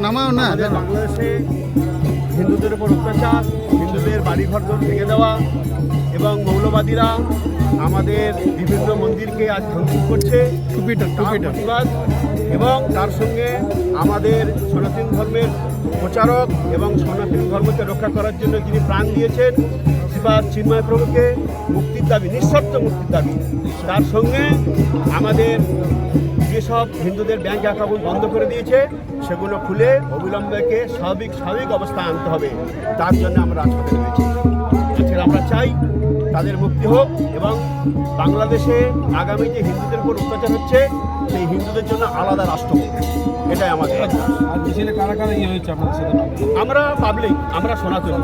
নামাও না। বাংলাদেশে হিন্দুদের উপর অত্যাচার হিন্দুদের বাড়িঘর ভেঙে দেওয়া এবং মৌলবাদীরা আমাদের বিভিন্ন মন্দিরকে আজ ধ্বংস করছে প্রতিবাদ এবং তার সঙ্গে আমাদের সনাতন ধর্মের প্রচারক এবং সনাতন ধর্মকে রক্ষা করার জন্য যিনি প্রাণ দিয়েছেন শ্রীপাদ চিন্ময় প্রভুকে মুক্তির দাবি, নিঃশর্ত মুক্তির দাবি। তার সঙ্গে আমাদের যেসব হিন্দুদের ব্যাংক অ্যাকাউন্ট বন্ধ করে দিয়েছে, সেগুলো খুলে অবিলম্বেকে স্বাভাবিক স্বাভাবিক অবস্থায় আনতে হবে। তার জন্য আমরা রাজপথে নেমেছি। আজকে আমরা চাই তাদের মুক্তি হোক এবং বাংলাদেশে আগামী যে হিন্দুদের উপর অত্যাচার হচ্ছে সেই হিন্দুদের জন্য আলাদা রাষ্ট্র এটাই আমাদের আশা। আর মিছিলে কারা কারা ইয়ে হয়েছে আপনাদের সাথে? আমরা পাবলিক আমরা সনাতনী।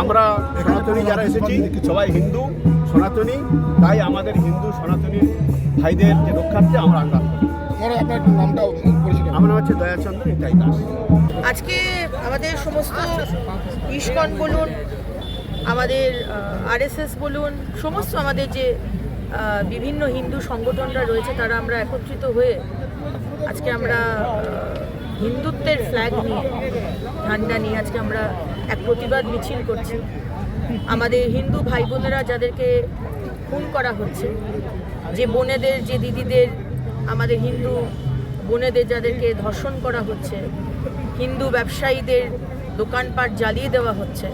আমরা সনাতনী যারা এসেছি সবাই হিন্দু সনাতনী। তাই আমাদের হিন্দু সনাতনী ভাইদের যে রক্ষার্থে আমরা আঘাত আপনার নামটাও আমার নাম হচ্ছে দয়াচন্দ্র নিতাই দাস আজকে আমাদের সমস্ত ইস্কন বলুন আমাদের আরএসএস বলুন সমস্ত আমাদের যে বিভিন্ন হিন্দু সংগঠনরা রয়েছে, তারা আমরা একত্রিত হয়ে আজকে আমরা হিন্দুত্বের ফ্ল্যাগ নিয়ে ঝান্ডা নিয়ে আজকে আমরা এক প্রতিবাদ মিছিল করছি। আমাদের হিন্দু ভাই বোনেরা যাদেরকে খুন করা হচ্ছে, যে বোনেদের, যে দিদিদের, আমাদের হিন্দু বোনেদের যাদেরকে ধর্ষণ করা হচ্ছে, হিন্দু ব্যবসায়ীদের দোকানপাট জ্বালিয়ে দেওয়া হচ্ছে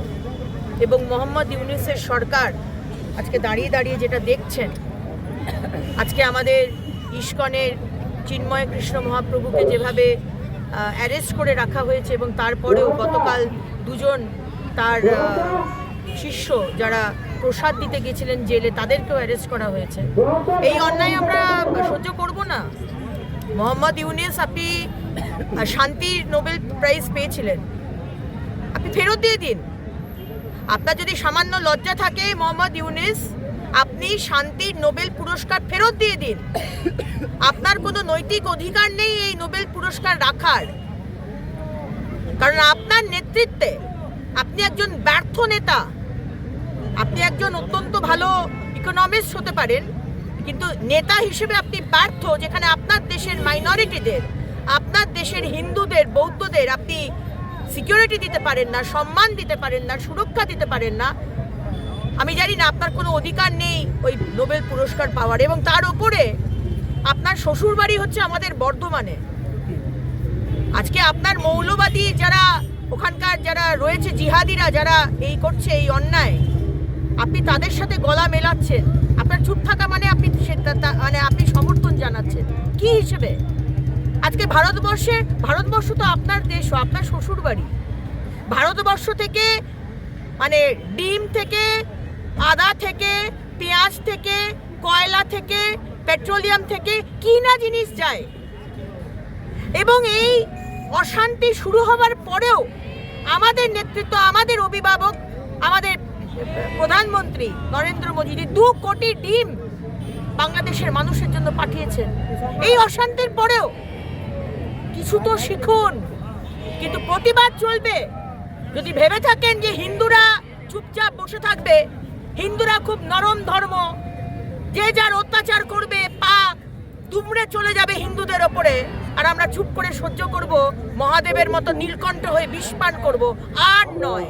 এবং মোহাম্মদ ইউনুসের সরকার আজকে দাঁড়িয়ে দাঁড়িয়ে যেটা দেখছেন আজকে আমাদের ইস্কনের চিন্ময় কৃষ্ণ মহাপ্রভুকে যেভাবে অ্যারেস্ট করে রাখা হয়েছে এবং তারপরেও গতকাল দুজন তার শিষ্য যারা প্রসাদ দিতে গেছিলেন জেলে তাদেরকেও অ্যারেস্ট করা হয়েছে। এই অন্যায় আমরা সহ্য করব না। মোহাম্মদ ইউনিস আপনি আহ, শান্তির নোবেল প্রাইজ পেয়েছিলেন। আপনি ফেরত দিয়ে দিন। আপনার যদি সামান্য লজ্জা থাকে, মোহাম্মদ ইউনিস, আপনি শান্তির নোবেল পুরস্কার ফেরত দিয়ে দিন। আপনার কোনো নৈতিক অধিকার নেই এই নোবেল পুরস্কার রাখার। কারণ আপনার নেতৃত্বে আপনি একজন ব্যর্থ নেতা। আপনি একজন অত্যন্ত ভালো ইকোনমিস্ট হতে পারেন, কিন্তু নেতা হিসেবে আপনি ব্যর্থ, যেখানে আপনার দেশের মাইনরিটিদের আপনার দেশের হিন্দুদের, বৌদ্ধদের আপনি সিকিউরিটি দিতে পারেন না, সম্মান দিতে পারেন না, সুরক্ষা দিতে পারেন না, আমি জানি না আপনার কোনো অধিকার নেই ওই নোবেল পুরস্কার পাওয়ার। এবং তার উপরে আপনার শ্বশুর বাড়ি হচ্ছে আমাদের বর্ধমানে। আজকে আপনার মৌলবাদী যারা ওখানকার যারা রয়েছে, জিহাদিরা যারা এই করছে এই অন্যায়, আপনি তাদের সাথে গলা মেলাচ্ছেন। আপনার চুপ থাকা মানে আপনি মানে আপনি সমর্থন জানাচ্ছেন। কি হিসেবে? আজকে ভারতবর্ষে, ভারতবর্ষ তো আপনার দেশ, আপনার শ্বশুর বাড়ি ভারতবর্ষ থেকে মানে ডিম থেকে, আদা থেকে, পেঁয়াজ থেকে, কয়লা থেকে, পেট্রোলিয়াম থেকে, কি না জিনিস যায়। এবং এই অশান্তি শুরু হবার পরেও আমাদের নেতৃত্ব, আমাদের অভিভাবক, আমাদের প্রধানমন্ত্রী নরেন্দ্র মোদী দু কোটি ডিম বাংলাদেশের মানুষের জন্য পাঠিয়েছেন, এই অশান্তির পরেও কিছু তো শিখুন, কিন্তু প্রতিবাদ চলবে। যদি ভেবে থাকেন যে হিন্দুরা চুপচাপ বসে থাকবে, হিন্দুরা খুব নরম ধর্ম, যে যার অত্যাচার করবে, পা দুমড়ে চলে যাবে হিন্দুদের ওপরে, আর আমরা চুপ করে সহ্য করব, মহাদেবের মতো নীলকণ্ঠ হয়ে বিষপান করব, আর নয়।